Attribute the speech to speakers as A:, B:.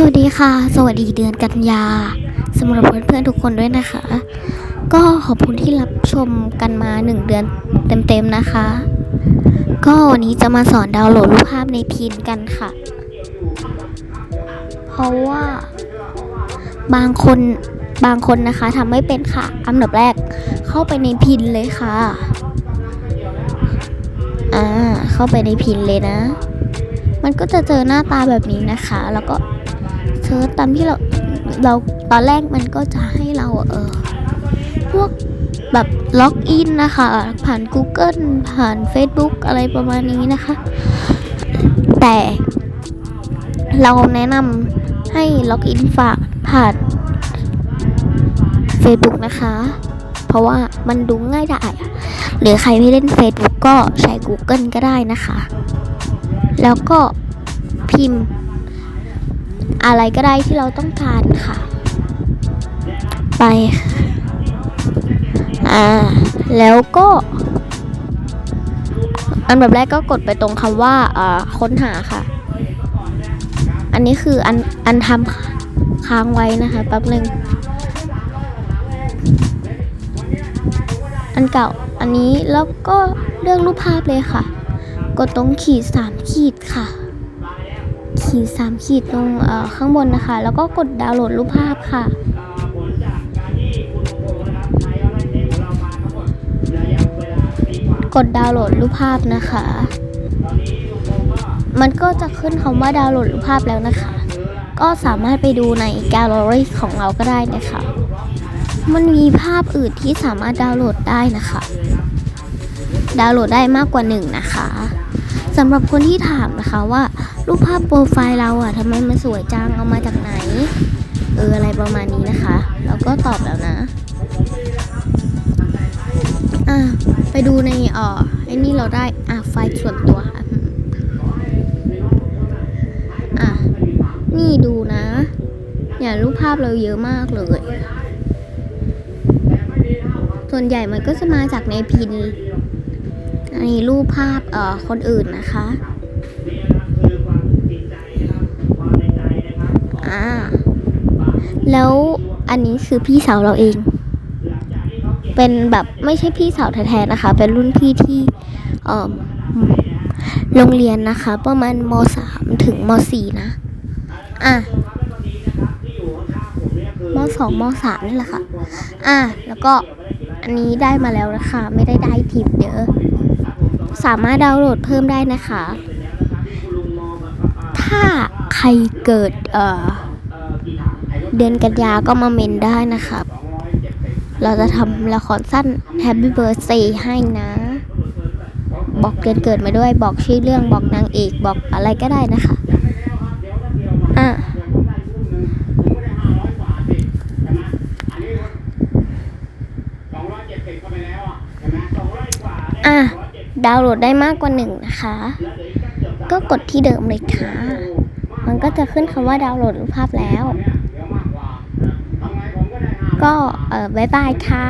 A: สวัสดีค่ะ สวัสดีเดือนกันยาสำหรับเพื่อนๆทุกคนด้วยนะคะ ก็ขอบคุณที่รับชมกันมา1เดือนเต็มๆนะคะ ก็วันนี้จะมาสอนดาวน์โหลดรูปภาพในพินกันค่ะ เพราะว่า บางคนบางคนนะคะทำไม่เป็นค่ะ อันดับแรกเข้าไปในพินเลยค่ะ อ่า เข้าไปในพินเลยนะมันก็จะเจอหน้าตาแบบนี้นะคะ แล้วก็ เซิร์ชตามที่เราเราตอนแรกมันก็จะให้เราเออพวกแบบล็อกอินนะคะ ผ่าน Google ผ่าน Facebook อะไรประมาณนี้นะคะ แต่เราแนะนำให้ล็อกอินฝากผ่าน Facebook นะคะ เพราะว่ามันดูง่ายได้หรือใครไม่เล่น Facebook ก็ใช้ Google ก็ได้นะคะ แล้วก็พิมพ์ อะไรก็ได้ที่เราต้องการค่ะ ไป อ่า แล้วก็ อันดับแรกก็กดไปตรงคำว่าอ่าค้นหาค่ะ อันนี้คืออันอันทำค้างไว้นะคะแป๊บหนึ่งอันเก่าอันนี้แล้วก็เลือกรูปภาพเลยค่ะ กดตรงขีดสามขีดค่ะ ขีดสามขีดตรงข้างบนนะคะ แล้วก็กดดาวน์โหลดรูปภาพค่ะกดดาวน์โหลดรูปภาพนะคะ มันก็จะขึ้นคำว่าดาวน์โหลดรูปภาพแล้วนะคะ ก็สามารถไปดูในแกลเลอรี่ของเราก็ได้นะคะ มันมีภาพอื่นที่สามารถดาวน์โหลดได้นะคะ ดาวน์โหลดได้มากกว่าหนึ่งนะคะ สำหรับคนที่ถามนะคะว่า รูปภาพโปรไฟล์เราอะทำไมมันสวยจังเอามาจากไหน เอออะไรประมาณนี้นะคะ เราก็ตอบแล้วนะอะไปดูในอ่อไอ้นี่เราได้อะไฟล์ส่วนตัวค่ะอะนี่ดูนะเนี่ยรูปภาพเราเยอะมากเลย ส่วนใหญ่มันก็จะมาจากในพิน ในรูปภาพเอ่อคนอื่นนะคะอ่าแล้วอันนี้คือพี่สาวเราเอง เป็นแบบไม่ใช่พี่สาวแท้ๆนะคะ เป็นรุ่นพี่ที่เอ่อโรงเรียนนะคะ ประมาณมสามถึงมสี่นะ อะมสองมสามนี่แหละค่ะ อะ แล้วก็อันนี้ได้มาแล้วนะคะ ไม่ได้ได้ทิปเด้อ สามารถดาวน์โหลดเพิ่มได้นะคะ ถ้าใครเกิดเอ่อเดือนกันยาก็มาเมนได้นะครับ เราจะทำละครสั้น Happy Birthday ให้นะ บอกเดือนเกิดมาด้วยบอกชื่อเรื่องบอกนางเอกบอกอะไรก็ได้นะคะอะอะ ดาวน์โหลดได้มากกว่าหนึ่งนะคะ ก็กดที่เดิมเลยค่ะ มันก็จะขึ้นคำว่าดาวน์โหลดรูปภาพแล้ว ก็เออบายบายค่ะ